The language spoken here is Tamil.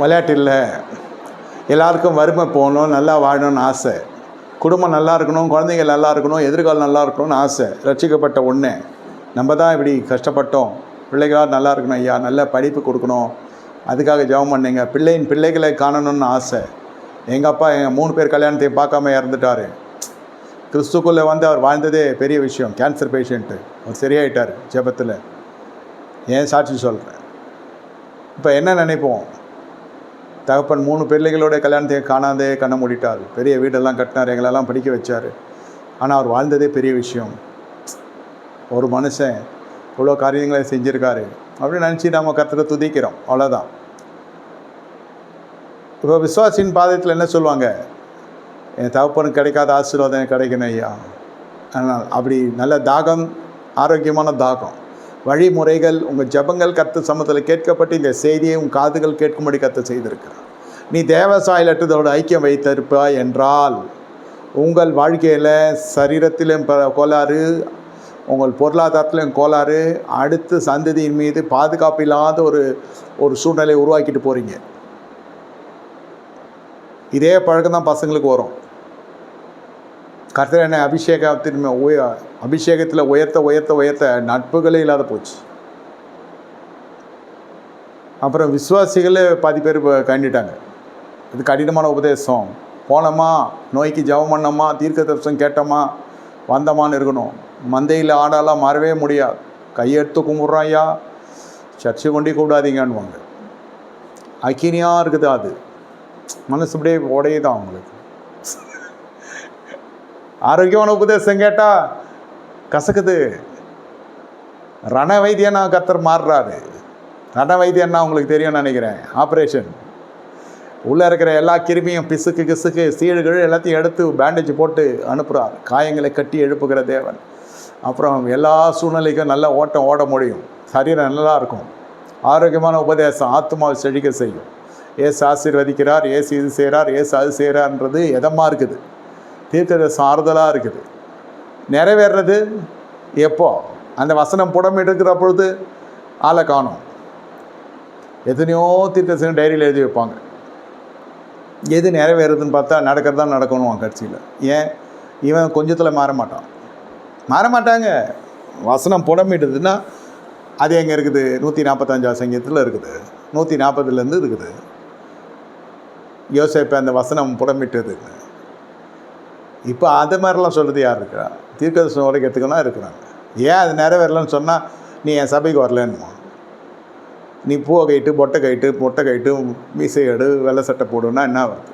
விளையாட்டு இல்லை எல்லாருக்கும் வறுமை போகணும் நல்லா வாழணும்னு ஆசை. குடும்பம் நல்லா இருக்கணும் குழந்தைங்க நல்லா இருக்கணும் எதிர்காலம் நல்லா இருக்கணும்னு ஆசை. ரட்சிக்கப்பட்ட ஒன்று நம்ம தான் இப்படி கஷ்டப்பட்டோம். பிள்ளைகளாக நல்லா இருக்கணும் ஐயா நல்ல படிப்பு கொடுக்கணும். அதுக்காக ஜெபம் பண்ணீங்க. பிள்ளையின் பிள்ளைகளை காணணும்னு ஆசை. எங்கள் அப்பா எங்கள் மூணு பேர் கல்யாணத்தையும் பார்க்காம இறந்துட்டார். கிறிஸ்துக்குள்ளே வந்து அவர் வாழ்ந்ததே பெரிய விஷயம். Cancer patient. அவர் சரியாயிட்டார் ஜெபத்தில். ஏன் சாட்சி சொல்கிறேன் இப்போ என்ன நினைப்போம்? தகப்பன் மூணு பிள்ளைகளோட கல்யாணத்தை காணாதே கண்ணை மூடிட்டார். பெரிய வீடெல்லாம் கட்டினார் எங்களெல்லாம் படிக்க வச்சார். ஆனால் அவர் வாழ்ந்ததே பெரிய விஷயம். ஒரு மனுஷன் இவ்வளோ காரியங்களை செஞ்சுருக்காரு. அப்படின்னு நினச்சி நம்ம கர்த்தரை துதிக்கிறோம். அவ்வளோதான் இப்போ விஸ்வாசின் பாதத்தில் என்ன சொல்லுவாங்க? என் தகப்பனுக்கு கிடைக்காத ஆசீர்வாதம் எனக்கு கிடைக்கணும் ஐயா. ஆனால் அப்படி நல்ல தாகம் ஆரோக்கியமான தாகம். வழிமுறைகள் உங்கள் ஜபங்கள் கத்து சமத்தில் கேட்கப்பட்டு இந்த செய்தியை உன் காதுகள் கேட்கும்படி கற்று செய்திருக்கிறார். நீ தேவசாயிலற்றதோடு ஐக்கியம் வைத்திருப்பாய் என்றால் உங்கள் வாழ்க்கையில் சரீரத்திலும் ப- கோளாறு உங்கள் பொருளாதாரத்திலும் கோளாறு அடுத்து சந்ததியின் மீது பாதுகாப்பு இல்லாத ஒரு ஒரு சூழ்நிலையை உருவாக்கிட்டு போகிறீங்க இதே பழக்கம் தான் பசங்களுக்கு வரும். கர்த்தர் என்ன அபிஷேகத்தின் உய அபிஷேகத்தில் உயர்த்த உயர்த்த உயர்த்த நட்புகளே இல்லாத போச்சு. அப்புறம் விசுவாசிகளே பாதி பேர் இப்போ கண்டிட்டாங்க. இது கடினமான உபதேசம். போனோமா? நோய்க்கு ஜெபம் பண்ணோமா? தீர்க்க தரிசனம் கேட்டோமா? வந்தோமான்னு இருக்கணும். மந்தையில் ஆடாலாம் மாறவே முடியாது. கையெடுத்து கும்பிட்றோம் ஐயா சர்ச்சை கொண்டே கூடாதீங்கன்னுவாங்க அக்கினியாக இருக்குது அது. மனசு இப்படியே உடையுதான் அவங்களுக்கு? ஆரோக்கியமான உபதேசம் கேட்டால் கசக்குது. ரண வைத்தியனா கத்தர் மாறுறாரு. ரண வைத்தியன்னா உங்களுக்கு தெரியும்னு நினைக்கிறேன். ஆப்ரேஷன். உள்ளே இருக்கிற எல்லா கிருமியும் பிசுக்கு கிசுக்கு சீடுகள் எல்லாத்தையும் எடுத்து பேண்டேஜ் போட்டு அனுப்புகிறார் காயங்களை கட்டி எழுப்புகிற தேவன். அப்புறம் எல்லா சூழ்நிலைக்கும் நல்லா ஓட்டம் ஓட முடியும். சரீரம் நல்லா இருக்கும். ஆரோக்கியமான உபதேசம் ஆத்மாவை செழிக்க செய்யும். ஏசு ஆசீர்வதிக்கிறார் ஏசு இது செய்கிறார் ஏசு அது செய்கிறார்ன்றது எதமாக இருக்குது? தீர்க்கதரிசனம் ஆறுதலாக இருக்குது. நிறைவேறது எப்போ? அந்த வசனம் புடம் எடுக்கிற பொழுது ஆளை காணும். எத்தனையோ தீர்க்கதரிசனம் டைரியில் எழுதி வைப்பாங்க. எது நிறைவேறுதுன்னு பார்த்தா நடக்கிறது தான் நடக்கணும் கட்சியில். ஏன்? இவன் கொஞ்சத்தில் மாற மாட்டான் மாற மாட்டாங்க வசனம் புடமிடுதுன்னா அது எங்கே இருக்குது? நூற்றி நாற்பத்தஞ்சாவது சங்கீதத்தில் இருக்குது. நூற்றி நாற்பதுலேருந்து இருக்குது. யோசிப்ப அந்த வசனம் புடமிட்டது. இப்போ அது மாதிரிலாம் சொல்கிறது யார் இருக்கிறா? தீர்க்கதரிசனம் உடைக்கிறதுக்குலாம் இருக்கிறாங்க. ஏன் அது நிறைவேறலன்னு சொன்னால் நீ என் சபைக்கு வரலன்னுமா நீ பூவை கைட்டு பொட்டை கைட்டு மொட்டை கைட்டு மீசை எடு வெள்ளை சட்டை போடுன்னா என்ன வருது